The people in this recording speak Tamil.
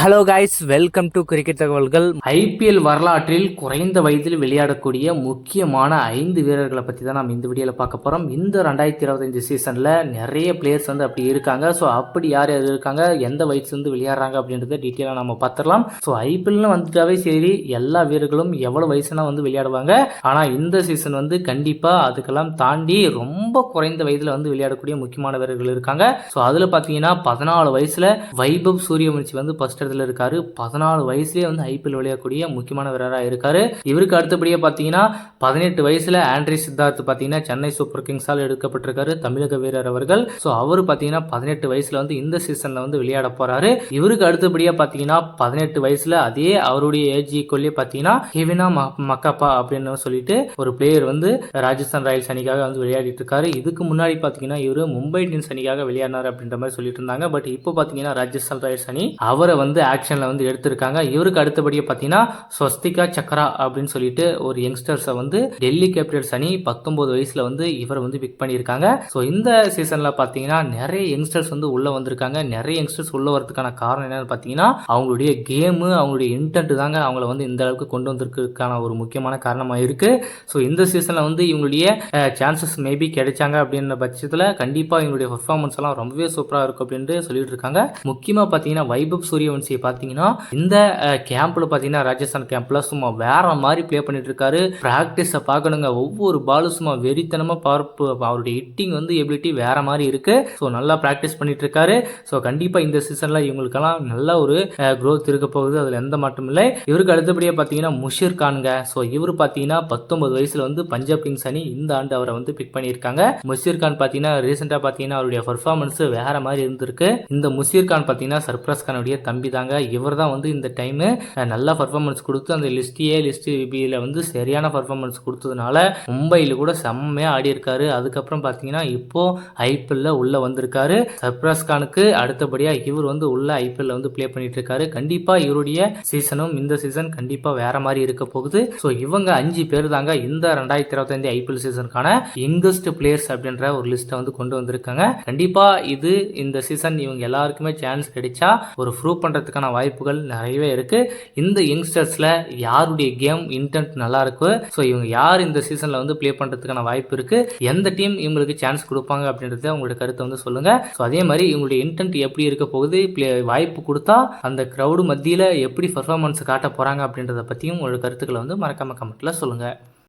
Hello guys welcome to cricket தகவல்கள் ஐபிஎல் வரலாற்றில் குறைந்த வயதில் விளையாடக்கூடிய முக்கியமான ஐந்து வீரர்களை பற்றி தான் நம்ம இந்த வீடியோவில் பார்க்க போகிறோம் இந்த ரெண்டாயிரத்தி இருபத்தஞ்சு சீசனில் நிறைய பிளேயர்ஸ் வந்து அப்படி இருக்காங்க. ஸோ அப்படி யார் யார் இருக்காங்க? எந்த வயசுலேருந்து விளையாடுறாங்க அப்படின்றத டீட்டெயிலாக நம்ம பார்த்துடலாம். ஸோ ஐபிஎல்னு வந்துட்டாவே சரி எல்லா வீரர்களும் எவ்வளோ வயசுனா வந்து விளையாடுவாங்க. ஆனால் இந்த சீசன் வந்து கண்டிப்பாக அதுக்கெல்லாம் தாண்டி ரொம்ப குறைந்த வயதில் வந்து விளையாடக்கூடிய முக்கியமான வீரர்கள் இருக்காங்க. ஸோ அதில் பார்த்தீங்கன்னா பதினாலு வயசில் வைபவ் சூரியவன்சி வந்து ஃபர்ஸ்ட் இடத்துல இருக்காரு. பதினாலு வயசுலேயே வந்து ஐபிஎல் விளையாடக்கூடிய முக்கியமான வீரராக இருக்காரு. இவருக்கு அடுத்தபடியாக பார்த்தீங்கன்னா பதினெட்டு வயசுல ஆண்ட்ரி சித்தார்த் பார்த்தீங்கன்னா சென்னை சூப்பர் கிங்ஸால் எடுக்கப்பட்டிருக்காரு தமிழக வீரர் அவர்கள். ஸோ அவர் பார்த்தீங்கன்னா பதினெட்டு வயசுல வந்து இந்த சீசனில் வந்து விளையாட போறாரு. இவருக்கு அடுத்தபடியாக பார்த்தீங்கன்னா பதினெட்டு வயசுல அதே அவருடைய ஏஜ் ஈக்குவல்லே பார்த்தீங்கன்னா ஹெவினா மக்கப்பா அப்படின்னு சொல்லிட்டு ஒரு பிளேயர் வந்து ராஜஸ்தான் ராயல்ஸ் அணிக்காக வந்து விளையாடிட்டு இருக்காரு. இதுக்கு முன்னாடி பார்த்தீங்கன்னா இவர் மும்பை இந்தியன்ஸ் அணிக்காக விளையாடினார் அப்படின்ற மாதிரி சொல்லிட்டு இருந்தாங்க. பட் இப்போ பார்த்தீங்கன்னா ராஜஸ்தான் ராயல்ஸ் அணி அவரை வந்து ஆக்ஷனில் வந்து எடுத்திருக்காங்க. இவருக்கு அடுத்தபடியாக பார்த்தீங்கன்னா ஸ்வஸ்திகா சக்ரா அப்படின்னு சொல்லிட்டு ஒரு யங்ஸ்டர்ஸை வந்து டெல்லி கேபிட்டல்ஸ் அணி பத்தொன்பது வயசில் வந்து இவர் வந்து பிக் பண்ணியிருக்காங்க. ஸோ இந்த சீசனில் பார்த்தீங்கன்னா நிறைய யங்ஸ்டர்ஸ் வந்து உள்ளே வந்திருக்காங்க. நிறைய யங்ஸ்டர்ஸ் உள்ளே வரதுக்கான காரணம் என்னன்னு பார்த்தீங்கன்னா அவங்களுடைய கேமு அவங்களுடைய இன்டென்ட் தாங்க அவங்கள வந்து இந்த அளவுக்கு கொண்டு வந்திருக்கிறதுக்கான ஒரு முக்கியமான காரணமாக இருக்குது ஸோ இந்த சீசனில் வந்து இவங்களுடைய சான்சஸ் மேபி கிடைச்சாங்க அப்படின்ற பட்சத்தில் கண்டிப்பாக இவங்களுடைய பர்ஃபார்மன்ஸ் எல்லாம் ரொம்பவே சூப்பராக இருக்கும் அப்படின்ட்டு சொல்லிட்டு இருக்காங்க. முக்கியமாக பார்த்தீங்கன்னா வைபவ் சூரியவன்சியை பார்த்தீங்கன்னா இந்த கேம்பில் பார்த்தீங்கன்னா ராஜஸ்தான் கேம்பில் சும்மா வேற மாதிரி ப்ளே பண்ணிட்டு இருக்காரு ப்ராக்டிஸை பார்க்கணுங்க ஒவ்வொரு பாலும் சும்மா வெறித்தனமாக பார்ப்பு அவருடைய ஹிட்டிங் வந்து எபிலிட்டி வேற மாதிரி இருக்கு. ஸோ நல்லா ப்ராக்டிஸ் பண்ணிட்டு இருக்காரு ஸோ கண்டிப்பாக இந்த சீசனில் இவங்களுக்கெல்லாம் நல்ல ஒரு க்ரோத் இருக்க போகுது. அதில் எந்த மாற்றம் இல்லை. இவருக்கு அடுத்தபடியாக பார்த்தீங்கன்னா முஷிர் கான்ங்க. ஸோ இவர் பார்த்தீங்கன்னா பத்தொன்பது வயசுல வந்து பஞ்சாப் கிங்ஸ் அணி இந்த ஆண்டு அவரை வந்து பிக் பண்ணியிருக்காங்க. முஷிர் கான் பார்த்தீங்கன்னா ரீசெண்டாக பார்த்தீங்கன்னா அவருடைய பர்ஃபார்மன்ஸ் வேற மாதிரி இருந்திருக்கு. இந்த முஷீர் கான் பார்த்தீங்கன்னா சர்ப்ரஸ் கானுடைய தம்பி தாங்க இவர் தான் வந்து இந்த டைமு நல்ல பர்ஃபார்மன்ஸ் கொடுத்து அந்த லிஸ்ட் ஏ லிஸ்ட் பியில் வந்து சரியான பர்ஃபார்மன்ஸ் கொடுத்ததுனால மும்பையில் கூட செம்மையாக ஆடி இருக்காரு அதுக்கப்புறம் பார்த்தீங்கன்னா இப்போ ஐபிஎல்ல உள்ள வந்திருக்காரு. சர்ப்ராஸ் கானுக்கு அடுத்தபடியாக இவர் வந்து உள்ள ஐபிஎல்ல வந்து ப்ளே பண்ணிட்டு இருக்காரு கண்டிப்பாக இவருடைய சீசனும் இந்த சீசன் கண்டிப்பாக வேற மாதிரி இருக்க போகுது. ஸோ இவங்க அஞ்சு பேர் தாங்க இந்த ரெண்டாயிரத்தி இருபத்தஞ்சு ஐபிஎல் சீசனுக்கான யங்கஸ்ட் பிளேயர்ஸ் அப்படின்ற ஒரு லிஸ்ட்டை வந்து கொண்டு வந்திருக்காங்க. கண்டிப்பாக இது இந்த சீசன் இவங்க எல்லாருக்குமே சான்ஸ் கிடைச்சா ஒரு ப்ரூவ் ஆடுறதுக்கான வாய்ப்புகள் நிறையவே இருக்குது இந்த யங்ஸ்டர்ஸில் யாருடைய கேம் இன்டென்ட் நல்லா இருக்கு ஸோ இவங்க யார் இந்த சீசனில் வந்து ப்ளே பண்ணுறதுக்கான வாய்ப்பு இருக்குது எந்த டீம் இவங்களுக்கு சான்ஸ் கொடுப்பாங்க அப்படின்றத உங்களுடைய கருத்தை வந்து சொல்லுங்கள் ஸோ அதே மாதிரி இவங்களுடைய இன்டென்ட் எப்படி இருக்க போகுது? ப்ளே வாய்ப்பு கொடுத்தா அந்த க்ரௌடு மத்தியில் எப்படி பர்ஃபார்மன்ஸ் காட்ட போகிறாங்க அப்படின்றத பற்றியும் உங்களோட கருத்துக்களை வந்து மறக்காமல் கமெண்ட்டில் சொல்லுங்கள்